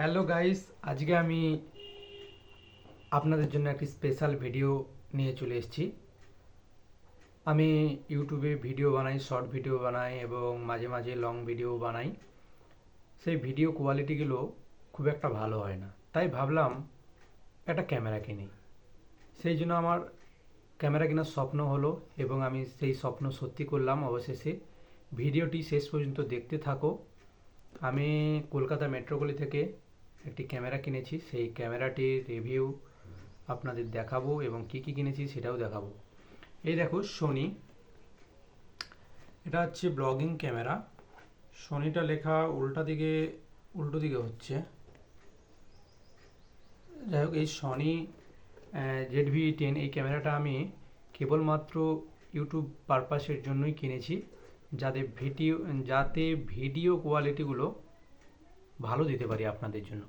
Hello guys, আজকে আমি আপনাদের জন্য একটি স্পেশাল ভিডিও নিয়ে চলে এসেছি। আমি ইউটিউবে ভিডিও বানাই শর্ট ভিডিও বানাই এবং মাঝে মাঝে লং ভিডিও বানাই। সেই ভিডিও কোয়ালিটিগুলো খুব একটা ভালো হয় না। তাই ভাবলাম একটা ক্যামেরা কিনি। সেই জন্য আমার ক্যামেরা কেনার স্বপ্ন হলো এবং আমি সেই স্বপ্ন সত্যি করলাম অবশেষে। ভিডিওটি শেষ পর্যন্ত দেখতে থাকো। আমি কলকাতা মেট্রোপলি থেকে একটি ক্যামেরা কিনেছি, সেই ক্যামেরাটির রিভিউ আপনাদের দেখাবো এবং কি কি কিনেছি সেটাও দেখাবো। এই দেখো সোনি এটা হচ্ছে ব্লগিং ক্যামেরা। সোনিটা লেখা উল্টা দিকে, উল্টো দিকে হচ্ছে। যাই হোক, এই সনি জেড ভি টেন এই ক্যামেরাটা আমি কেবলমাত্র ইউটিউব পারপাসের জন্যই কিনেছি। যাতে ভিডিও যাতে ভিডিও কোয়ালিটিগুলো ভালো দিতে পারি আপনাদের জন্য।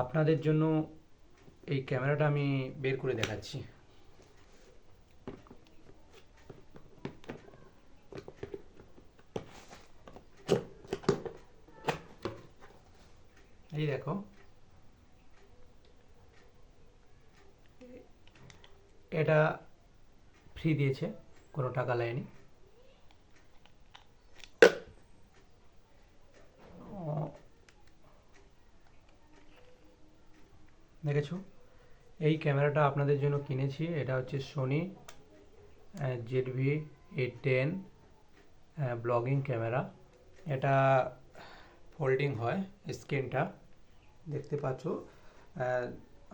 আপনাদের জন্য এই ক্যামেরাটা আমি বের করে দেখাচ্ছি। এই দেখো। এটা ফ্রি দিয়েছে, কোনো টাকা লাগেনি দেখেছ? এই ক্যামেরাটা আপনাদের জন্য কিনেছি। এটা হচ্ছে Sony Z V eight ten blogging camera. এটা ফোল্ডিং হয় স্ক্রিনটা। দেখতে পাচ্ছ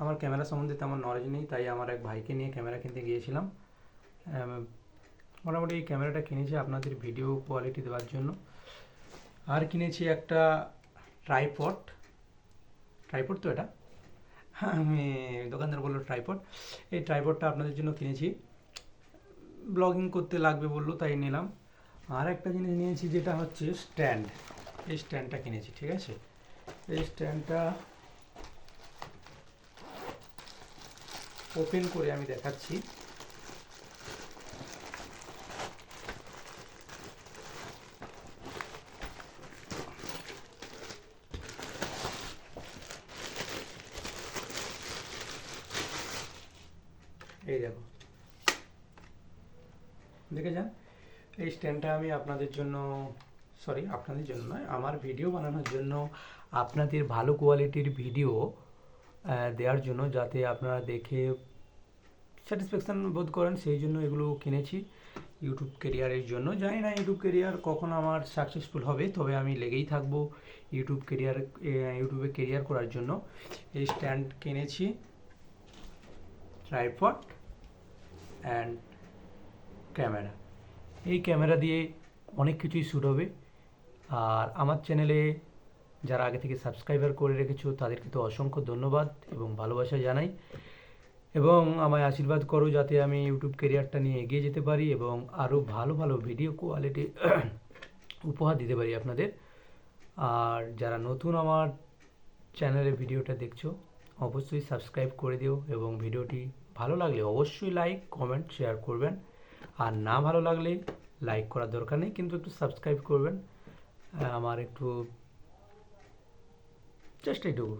আমার ক্যামেরা সম্বন্ধে তেমন নলেজ নেই, তাই আমার এক ভাইকে নিয়ে ক্যামেরা কিনতে গিয়েছিলাম। মোটামুটি এই ক্যামেরাটা কিনেছি আপনাদের ভিডিও কোয়ালিটি দেওয়ার জন্য। আর কিনেছি একটা ট্রাইপড ট্রাইপড তো এটা? আমি দোকানদার বলল ট্রাইপড এই ট্রাইপডটা আপনাদের জন্য কিনেছি। ব্লগিং করতে লাগবে বলল, তাই নিলাম। আর একটা জিনিস নিয়েছি যেটা হচ্ছে স্ট্যান্ড এই স্ট্যান্ডটা কিনেছি, ঠিক আছে? এই স্ট্যান্ডটা ওপেন করে আমি দেখাচ্ছি। এই দেখো। দেখে যান, এই স্ট্যান্ডটা আমি আপনাদের জন্য সরি আপনাদের জন্য নয়, আমার ভিডিও বানানোর জন্য আপনাদের ভালো কোয়ালিটির ভিডিও দেওয়ার জন্য যাতে আপনারা দেখে স্যাটিসফ্যাকশান বোধ করেন, সেই জন্য এগুলো কিনেছি ইউটিউব কেরিয়ারের জন্য। জানি না ইউটিউব কেরিয়ার কখন আমার সাকসেসফুল হবে, তবে আমি লেগেই থাকব ইউটিউব কেরিয়ার ইউটিউবে কেরিয়ার করার জন্য। এই স্ট্যান্ড কিনেছি ট্রাইপড অ্যান্ড ক্যামেরা এই ক্যামেরা দিয়ে অনেক কিছুই শ্যুট হবে। আর আমার চ্যানেলে যারা আগে থেকে সাবস্ক্রাইবার করে রেখেছো, তাদেরকে তো অসংখ্য ধন্যবাদ এবং ভালোবাসা জানাই। এবং আমায় আশীর্বাদ করো যাতে আমি ইউটিউব কেরিয়ারটা নিয়ে এগিয়ে যেতে পারি এবং আরও ভালো ভালো ভিডিও কোয়ালিটি উপহার দিতে পারি আপনাদের। আর যারা নতুন আমার চ্যানেলে ভিডিওটা দেখছ, অবশ্যই সাবস্ক্রাইব করে দিও এবং ভিডিওটি ভালো লাগলে অবশ্যই লাইক কমেন্ট শেয়ার করবেন। আর না ভালো লাগলে লাইক করার দরকার নেই, কিন্তু একটু সাবস্ক্রাইব করবেন। আমার একটু জাস্ট এইটুকু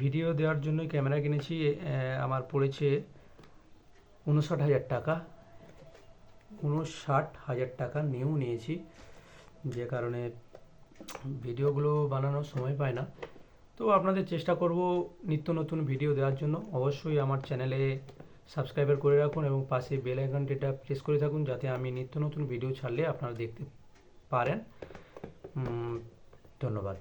ভিডিও দেওয়ার জন্য ক্যামেরা কিনেছি আমার পড়েছে উনষাট হাজার টাকা। উনষাট হাজার টাকা নিয়েও নিয়েছি, যে কারণে ভিডিওগুলো বানানোর সময় পায় না। তো আপনাদের চেষ্টা করব নিত্য নতুন ভিডিও দেওয়ার জন্য। অবশ্যই আমার চ্যানেলে সাবস্ক্রাইবার করে রাখুন এবং পাশে বেল আইকনটিটা প্রেস করে থাকুন যাতে আমি নিত্য নতুন ভিডিও ছাড়লে আপনারা দেখতে পারেন। ধন্যবাদ।